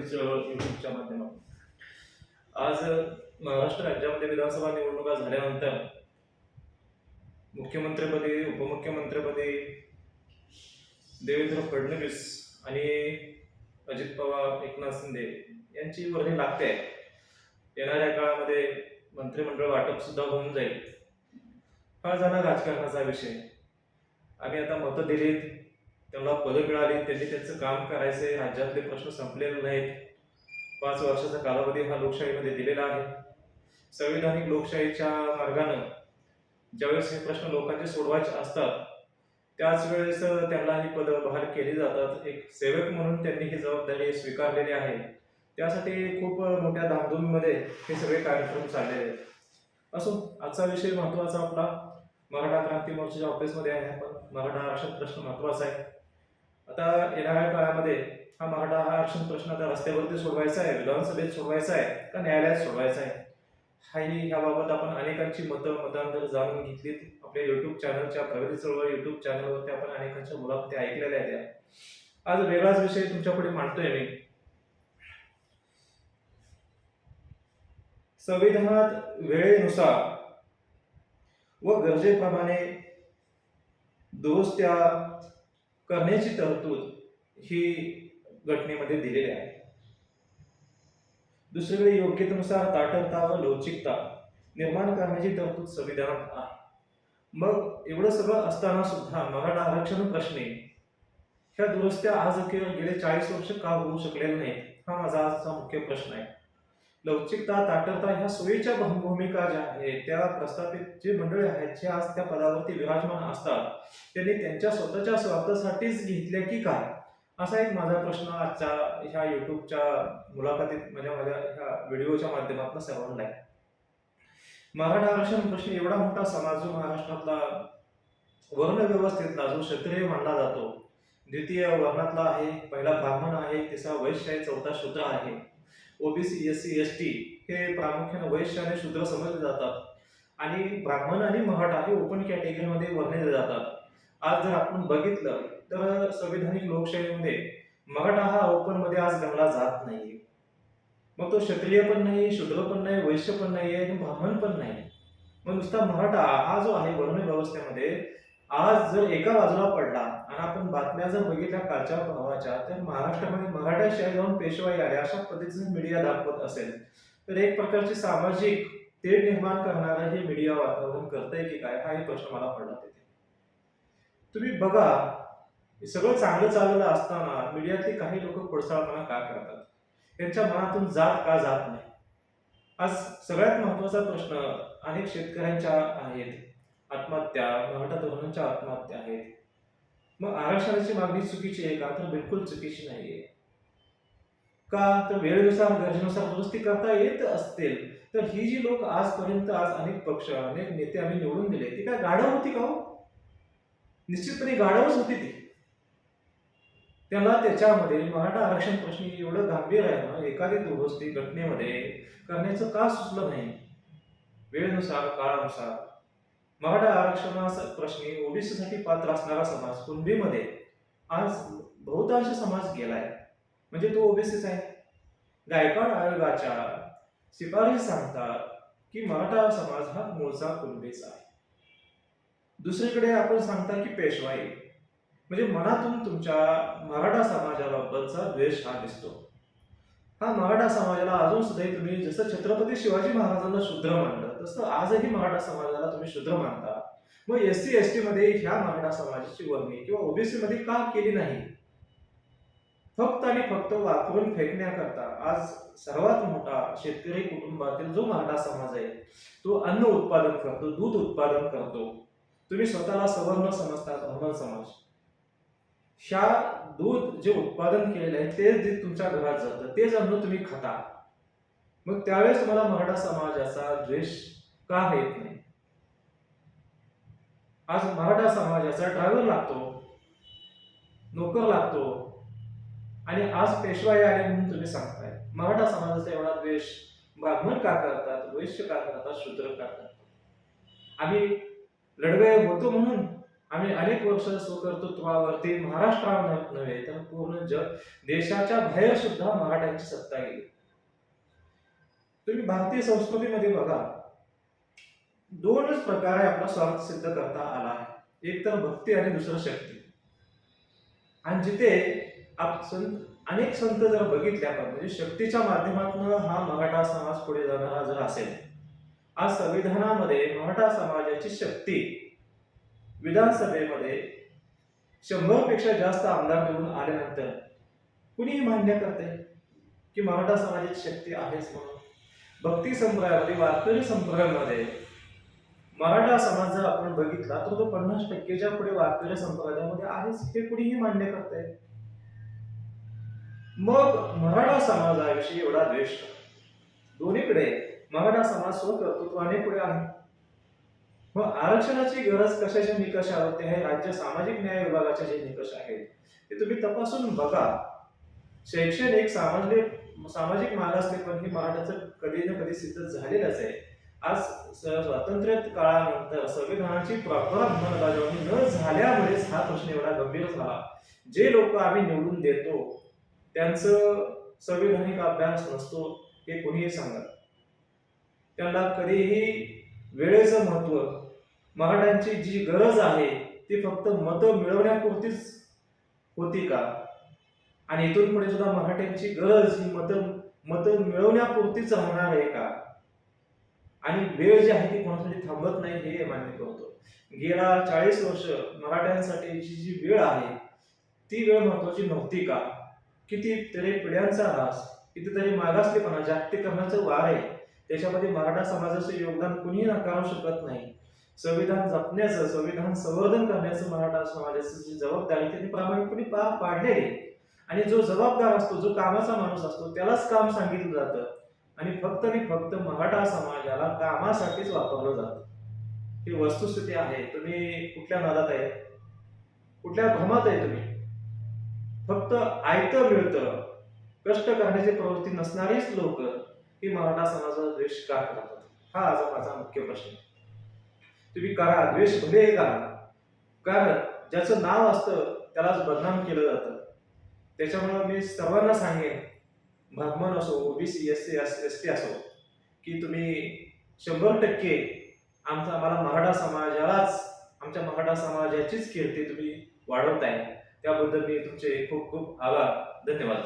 प्रगती युट्यूबच्या माध्यमातून. आज महाराष्ट्र राज्यामध्ये विधानसभा निवडणुका झाल्यानंतर मुख्यमंत्रीपदी उपमुख्यमंत्रीपदी देवेंद्र फडणवीस आणि अजित पवार एकनाथ शिंदे यांची वर्णी लागते येणाऱ्या काळामध्ये मंत्रिमंडळ वाटप सुद्धा होऊन जाईल. हा झाला राजकारणाचा विषय. आम्ही आता मतं दिलीत. त्यांना पदं मिळाली त्यांनी त्यांचं काम करायचे राज्यातले प्रश्न संपलेले नाहीत. पाच वर्षाचा कालावधी हा लोकशाहीमध्ये दिलेला आहे. संविधानिक लोकशाहीच्या मार्गानं ज्यावेळेस हे प्रश्न लोकांचे सोडवायचे असतात त्याच वेळेस त्यांना ही पदं बहाल केली जातात. एक सेवक म्हणून त्यांनी ही जबाबदारी स्वीकारलेली आहे. त्यासाठी खूप मोठ्या धामधुमीमध्ये हे सगळे कार्यक्रम चाललेले आहेत. असो आजचा विषय महत्त्वाचा आपला. मराठा क्रांती मोर्चाच्या ऑफिसमध्ये आहे आपण. मराठा आरक्षण प्रश्न महत्त्वाचा आहे. आता येणाऱ्या काळामध्ये हा मराठा हा आरक्षण प्रश्न आता रस्त्यावरती सोडवायचा आहे विधानसभेत सोडवायचा आहे का न्यायालयात सोडवायचा आहे? हाही ह्याबाबत आपण अनेकांची मतं मतांतर जाणून घेतलीत. आपल्या युट्यूब चॅनलच्या प्रगती चळवळ युट्यूब चॅनलवरती आपण अनेकांच्या मुलाखती ऐकलेल्या आहेत. आज वेगळाच विषय तुमच्यापुढे मांडतोय मी. संविधानात वेळेनुसार व गरजेप्रमाणे दुरुस्त्या करण्याची तरतूद ही घटनेमध्ये दिलेली आहे. दुसरीकडे योग्यतेनुसार ताटरता व लवचिकता निर्माण करण्याची तरतूद संविधानात आहे. मग एवढं सगळं असताना सुद्धा मराठा आरक्षण प्रश्नी ह्या दुरुस्त्या आज केवळ गेले चाळीस वर्ष का होऊ शकलेल्या नाहीत हा माझा आजचा मुख्य प्रश्न आहे. लवचिकता ताटरता ह्या सोयीच्या भूमिका ज्या आहेत त्या प्रस्थापित जे मंडळी आहेत जे आज त्या पदावरती विराजमान असतात त्यांनी त्यांच्या स्वतःच्या स्वार्थासाठीच घेतल्या की काय? असा एक माझा प्रश्न आजच्या ह्या युट्यूबच्या मुलाखतीत म्हणजे माझ्या ह्या व्हिडिओच्या माध्यमातून सर्वांना आहे. मराठा आरक्षण प्रश्न एवढा मोठा समाज जो महाराष्ट्रातला वर्णव्यवस्थेतला जो क्षत्रिय मानला जातो द्वितीय वर्णातला आहे पहिला ब्राह्मण आहे तिसरा वैश्य आहे चौथा शूद्र आहे. OBC S C S T हे प्रामुख्याने वैश्य आणि शूद्र समजले जातात. आणि ब्राह्मण आणि मराठा हे ओपन कॅटेगरीमध्ये वर्णले जातात. आज जर आपण बघितलं तर संविधानिक लोकशाहीमध्ये मराठा हा ओपनमध्ये आज गणला जात नाही मग तो क्षत्रिय पण नाही शूद्र पण नाही वैश्य पण नाही आणि ब्राह्मण पण नाही. मग नुसता मराठा हा जो आहे वर्ण व्यवस्थेमध्ये आज जर एका बाजूला पडला आणि आपण बातम्या जर बघितल्या कालच्या भावाच्या तर महाराष्ट्रामध्ये मराठ्याशिवाय जाऊन पेशवाई आले अशा पद्धतीने मीडिया दाखवत असेल. तर एक प्रकारची सामाजिक तेढ निर्माण करणारा हे मीडिया वातावरण करतंय की काय? हाही प्रश्न मला पडला तिथे. तुम्ही बघा सगळं चांगलं चाललेलं असताना मीडियातले काही लोक खोडसाळपणा का करतात? त्यांच्या मनातून जात का जात नाही? आज सगळ्यात महत्त्वाचा प्रश्न अनेक शेतकऱ्यांच्या आहेत. आत्महत्या मराठा तरुणांच्या आत्महत्या आहेत. मग आरक्षणाची मागणी चुकीची आहे का? तर बिलकुल चुकीची नाहीये. का? तर वेळेनुसार गरजेनुसार दुरुस्ती करता येत असतील. तर ही जी लोक आजपर्यंत आज अनेक पक्ष अनेक नेते आम्ही निवडून दिले ती काय गाढव होती का हो? निश्चितपणे गाढवच होती ती. त्यांना त्याच्यामध्ये मराठा आरक्षण प्रश्नी एवढं गांभीर आहे ना एखादी दुरुस्ती घटनेमध्ये करण्याचं का सुचलं नाही? वेळेनुसार काळानुसार. मराठा आरक्षणा प्रश्नी ओबीसीसाठी पात्र असणारा समाज कुणबीमध्ये आज बहुतांश समाज गेलाय. म्हणजे तो ओबीसीच आहे. गायकवाड आयोगाच्या शिफारशी सांगतात की मराठा समाज हा मूळचा कुणबीचा आहे. दुसरीकडे आपण सांगता की पेशवाई. म्हणजे मनातून तुमच्या मराठा समाजाबाबतचा द्वेष हा दिसतो. हा मराठा समाजाला अजून सुद्धा तुम्ही जसं छत्रपती शिवाजी महाराजांना शूद्र मानलं तसं आजही मराठा समाजाला तुम्ही शूद्र मानता. मग एस सी एस टी मध्ये ह्या मराठा समाजाची वर्णी किंवा ओबीसी मध्ये का केली नाही? फक्त आणि फक्त वापरून फेकण्याकरता. आज सर्वात मोठा शेतकरी कुटुंबातील जो मराठा समाज आहे तो अन्न उत्पादन करतो दूध उत्पादन करतो. तुम्ही स्वतःला सवर्ण समजता ब्राह्मण समाज ह्या दूध जे उत्पादन केलेलं आहे तेच जे तुमच्या घरात जातं. तेच अन्न तुम्ही खाता. मग त्यावेळेस तुम्हाला मराठा समाजाचा द्वेष का येत नाही? आज मराठा समाजाचा ड्रायव्हर लागतो नोकर लागतो आणि आज पेशवाई आले म्हणून तुम्ही सांगताय. मराठा समाजाचा एवढा द्वेष ब्राह्मण का करतात वैश्य का करतात शूद्र का करतात? आम्ही लढवे होतो म्हणून आम्ही अनेक वर्ष स्वकर्तृत्वावरती महाराष्ट्रात नव्हे तर पूर्ण जग देशाच्या बाहेर सुद्धा मराठ्यांची सत्ता गेली. तुम्ही भारतीय संस्कृतीमध्ये बघा दोनच प्रकारे आपला स्वार्थ सिद्ध करता आला आहे. एक तर भक्ती आणि दुसरं शक्ती. आणि जिथे आप संत अनेक संत जर बघितले आपण म्हणजे शक्तीच्या माध्यमातून हा मराठा समाज पुढे जाणारा जर असेल आज संविधानामध्ये मराठा समाजाची शक्ती विधानसभेमध्ये शंभरपेक्षा जास्त आमदार निवडून आल्यानंतर कुणीही मान्य करते की मराठा समाजाची शक्ती आहेच म्हणून? भक्ती संप्रदायामध्ये वारकरी संप्रदायामध्ये मराठा समाज जर आपण बघितला तर तो पन्नास टक्केच्या पुढे वारकरी संप्रदायामध्ये आहेच हे कुणीही मान्य करते. मग मराठा समाजाविषयी एवढा द्वेष दोन्हीकडे मराठा समाज स्वकर्तृत्वाने पुढे आहे. मग आरक्षणाची गरज कशाच्या निकषावर ते आहे राज्य सामाजिक न्याय विभागाचे जे निकष आहेत ते तुम्ही तपासून बघा. शैक्षणिक सामाजिक सामाजिक मागासलेपण हे मराठ्याचं कधी ना कधी सिद्ध झालेलंच आहे. आज स्वातंत्र्य काळानंतर संविधानाची प्रॉपर अंमलबजावणी न झाल्यामुळेच हा प्रश्न एवढा गंभीर झाला. जे लोक आम्ही निवडून देतो त्यांचं संविधानिक अभ्यास नसतो हे कोणीही सांगत त्यांना कधीही वेळेचं महत्त्व मराठ्यांची जी गरज आहे ती फक्त मतं मिळवण्यापुरतीच होती का? आणि इथून पुढे सुद्धा मराठ्यांची गरज ही मतं मतं मिळवण्यापुरतीच होणार आहे का? आणि वेळ जी आहे ती कोणासाठी थांबत नाही हे मान्य करतो. गेल्या चाळीस वर्ष मराठ्यांसाठीची जी वेळ आहे ती वेळ महत्वाची नव्हती का? कितीतरी पिढ्यांचा ऱ्हास कितीतरी मागासलेपणा जागतिकरणाचं वार आहे त्याच्यामध्ये मराठा समाजाचं योगदान कुणीही नाकारू शकत नाही. संविधान जपण्याचं संविधान संवर्धन करण्याचं मराठा समाजाची जी जबाबदारी त्यांनी प्रामाणिकपणे पार पाडलेली आणि जो जबाबदार असतो जो कामाचा माणूस असतो त्यालाच काम सांगितलं जातं. आणि फक्त आणि फक्त मराठा समाजाला कामासाठीच वापरलं जातं. ही वस्तुस्थिती आहे. तुम्ही कुठल्या नादात आहे? कुठल्या भ्रमात आहे तुम्ही? फक्त आयतं मिळतं. कष्ट करण्याची प्रवृत्ती नसणारीच लोक ही मराठा समाजाचा द्वेष का करतात? हा आज माझा मुख्य प्रश्न आहे. तुम्ही करा द्वेष भले करा कारण ज्याचं नाव असतं त्यालाच बदनाम केलं जातं. त्याच्यामुळं मी सर्वांना सांगेन ब्राह्मण असो OBC S C S T असो की तुम्ही शंभर टक्के आमचा आम्हाला मराठा समाजालाच आमच्या मराठा समाजाचीच कीर्ती तुम्ही वाढवताय. त्याबद्दल मी तुमचे खूप खूप आभार. धन्यवाद.